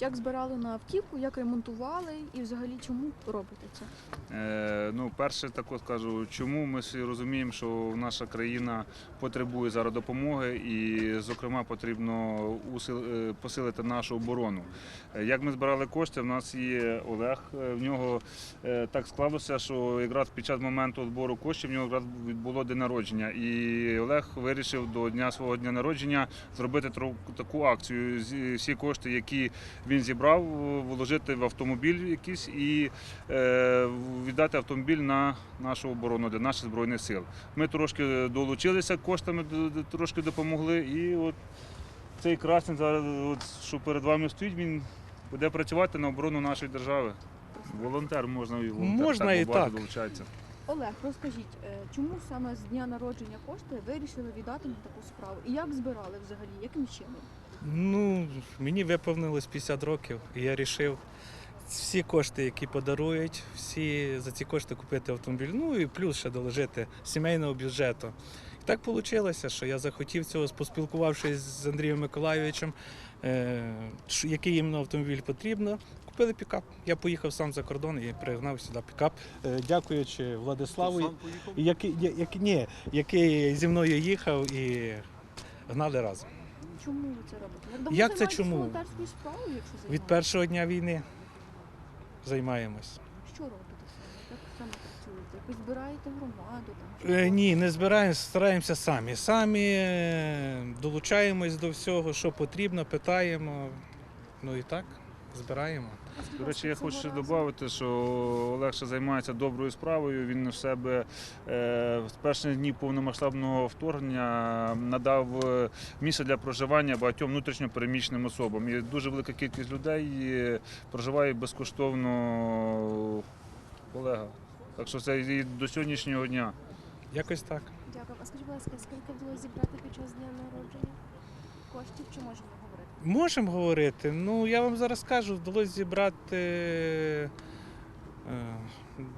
розкажіть, як збирали на автівку, як ремонтували і взагалі чому робите це? Е, ну, перше, так от кажу, чому ми всі розуміємо, що наша країна потребує зараз допомоги, і, зокрема, потрібно усил- е, посилити нашу оборону. Е, Як ми збирали кошти, в нас є Олег. е, В нього так склалося, що якраз під час моменту збору коштів в нього якраз відбуло день народження. І Олег вирішив до дня свого дня народження зробити таку акцію. Всі кошти, які він зібрав, вложити в автомобіль якийсь і е, віддати автомобіль на нашу оборону для наших збройних сил. Ми трошки долучилися коштами, трошки допомогли. І от цей красень зараз, от, що перед вами стоїть, він буде працювати на оборону нашої держави. Волонтер можна і волонтер. Можна так, і так. долучається. Олег, розкажіть, е, чому саме з дня народження кошти вирішили віддати на таку справу? І як збирали взагалі? Яким чином? Ну, мені виповнилось 50 років, і я вирішив всі кошти, які подарують, всі за ці кошти купити автомобіль. Ну і плюс ще доложити сімейного бюджету. І так вийшло, що я захотів цього, поспілкувавшись з Андрієм Миколайовичем, е, який їм автомобіль потрібно. Купили пікап. Я поїхав сам за кордон і пригнав сюди пікап. Е, Дякуючи Владиславу, який, я- ні, який зі мною їхав і гнали разом. Чому ви це робите? давно Як це займаєтесь чому? волонтерською справою, якщо Від займаєтесь? першого дня війни займаємось. Що робите саме? Як саме працюєте? Якось збираєте громаду? Там, Е, ні, не збираємося, стараємося самі. Самі е, долучаємось до всього, що потрібно, питаємо. Ну і так, збираємо. До речі, я хочу ще додати, що Олег ще займається доброю справою. Він в себе е, з перших днів повномасштабного вторгнення надав е, місце для проживання багатьом внутрішньопереміщеним особам. І дуже велика кількість людей проживає безкоштовно Олега. Так що це і до сьогоднішнього дня. Якось так. Дякую. А скажіть, будь ласка, скільки вдалося зібрати під час дня народження коштів? Чи говорити? Можемо говорити. Ну, я вам зараз скажу, вдалося зібрати е,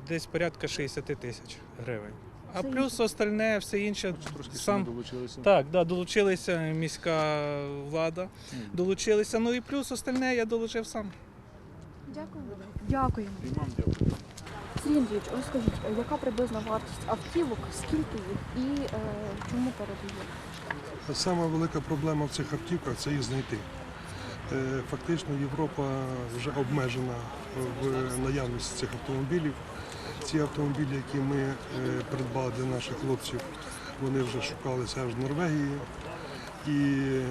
десь порядка 60 тисяч гривень. А плюс остальне, все інше. Трошки Сам- долучилися. Так, да, долучилася міська влада, долучилися. Ну і плюс остальне я долучив сам. Дякую. Дякуємо. І вам дякую. Сергій Андрійович, розкажіть, е, яка приблизна вартість автівок, скільки їх і е, чому передають? Сама велика проблема в цих автівках це їх знайти. Е, Фактично Європа вже обмежена в наявності цих автомобілів. Ці автомобілі, які ми е, придбали для наших хлопців, вони вже шукалися аж в Норвегії. І е,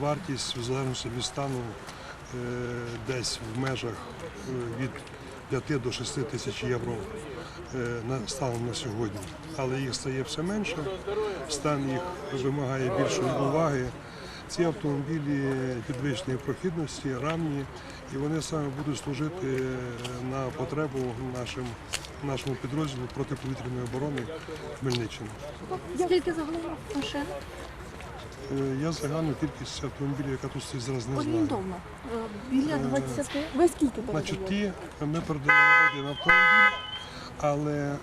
вартість в залежності від стану десь в межах від 5 до 6 тисяч євро станом на сьогодні. Але їх стає все менше, стан їх вимагає більшої уваги. Ці автомобілі підвищеної прохідності, рамні, і вони саме будуть служити е, на потребу нашим, нашому підрозділу протиповітряної оборони Хмельниччини. Скільки загалом машин? Е, Я загальну кількість автомобілів, яка тут стоїть зараз не знаю. Орієнтовно. Е, Біля Е, 20. Ви скільки Значить, ті ми передаємо один автомобіль, але е,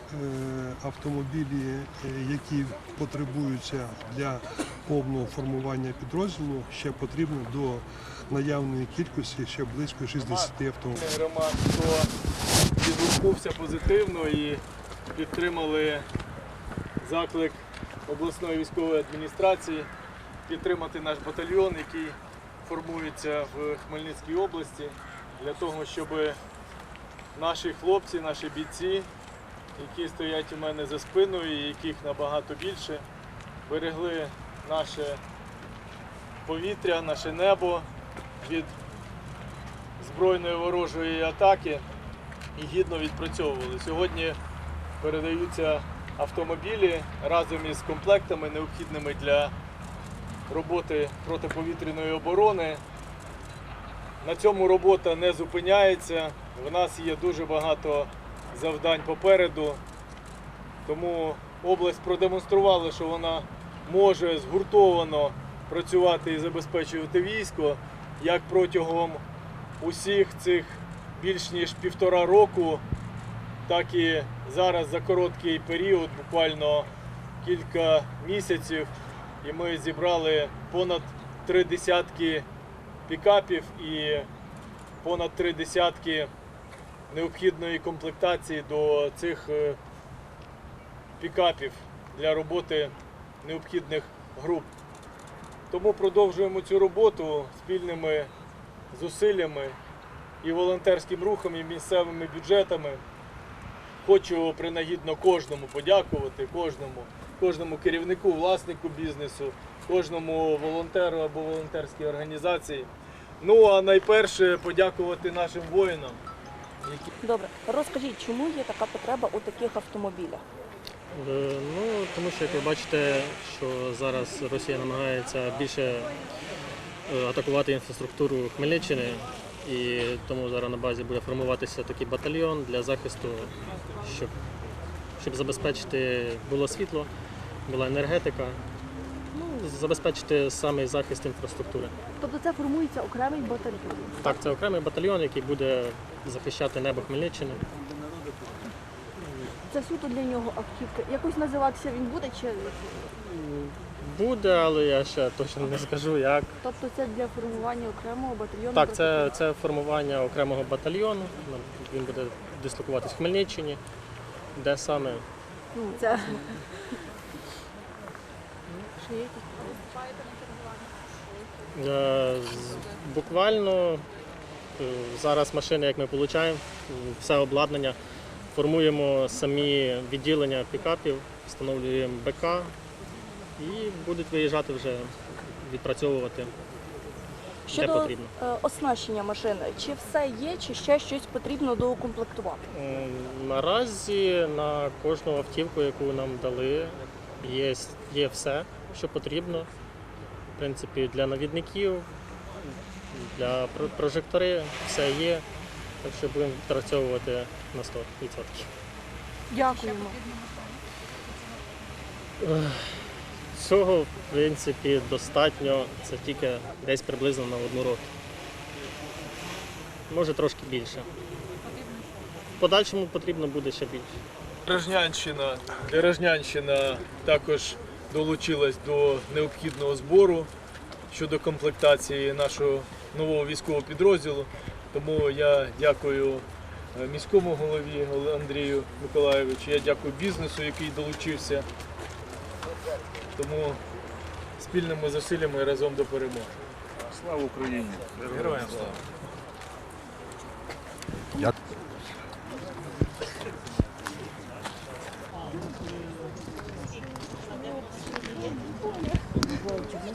автомобілі, е, які потребуються для повного формування підрозділу, ще потрібно до наявної кількості ще близько 60 автомобілів. громад, хто відгукнувся позитивно і підтримали заклик обласної військової адміністрації підтримати наш батальйон, який формується в Хмельницькій області, для того, щоб наші хлопці, наші бійці, які стоять у мене за спиною, і яких набагато більше, берегли наше повітря, наше небо від збройної ворожої атаки і гідно відпрацьовували. Сьогодні передаються автомобілі разом із комплектами, необхідними для роботи протиповітряної оборони. На цьому робота не зупиняється. В нас є дуже багато завдань попереду. Тому область продемонструвала, що вона може згуртовано працювати і забезпечувати військо як протягом усіх цих більш ніж півтора року, так і зараз за короткий період, буквально кілька місяців, і ми зібрали понад три десятки пікапів і понад три десятки необхідної комплектації до цих е, пікапів для роботи необхідних груп. Тому продовжуємо цю роботу спільними зусиллями і волонтерським рухом, і місцевими бюджетами. Хочу принагідно кожному подякувати, кожному, кожному керівнику, власнику бізнесу, кожному волонтеру або волонтерській організації. Ну а найперше подякувати нашим воїнам, Добре, розкажіть, чому є така потреба у таких автомобілях? Е, Ну, тому що як ви бачите, що зараз Росія намагається більше е, атакувати інфраструктуру Хмельниччини, і тому зараз на базі буде формуватися такий батальйон для захисту, щоб, щоб забезпечити було світло, була енергетика, забезпечити саме захист інфраструктури. Тобто це формується окремий батальйон. Так, це окремий батальйон, який буде захищати небо Хмельниччини. Це суто для нього автівка. Якось називатися він буде чи Буде, але я ще точно не скажу як. тобто це для формування окремого батальйону? Так, це, це формування окремого батальйону. Він буде дислокуватись в Хмельниччині, де саме ну, це е, з- буквально е, зараз машини, як ми отримуємо, все обладнання, формуємо самі відділення пікапів, встановлюємо БК і будуть виїжджати вже відпрацьовувати де щодо потрібно. е, оснащення машини. Чи все є, чи ще щось потрібно доукомплектувати? Наразі на кожну автівку, яку нам дали, є, є все, що потрібно. В принципі, для навідників, для про- прожектори все є. Так що будемо відпрацьовувати на 100%. Дякуємо. Цього, в принципі, достатньо. Це тільки десь приблизно на одну року. Може трошки більше. В подальшому потрібно буде ще більше. Бережнянщина, Бережнянщина також долучилась до необхідного збору щодо комплектації нашого нового військового підрозділу. Тому я дякую е, міському голові Андрію Миколаєвичу, я дякую бізнесу, який долучився. Тому спільними зусиллями разом до перемоги. Слава Україні! Героям слава!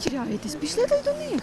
Теряєтесь, пішли до них.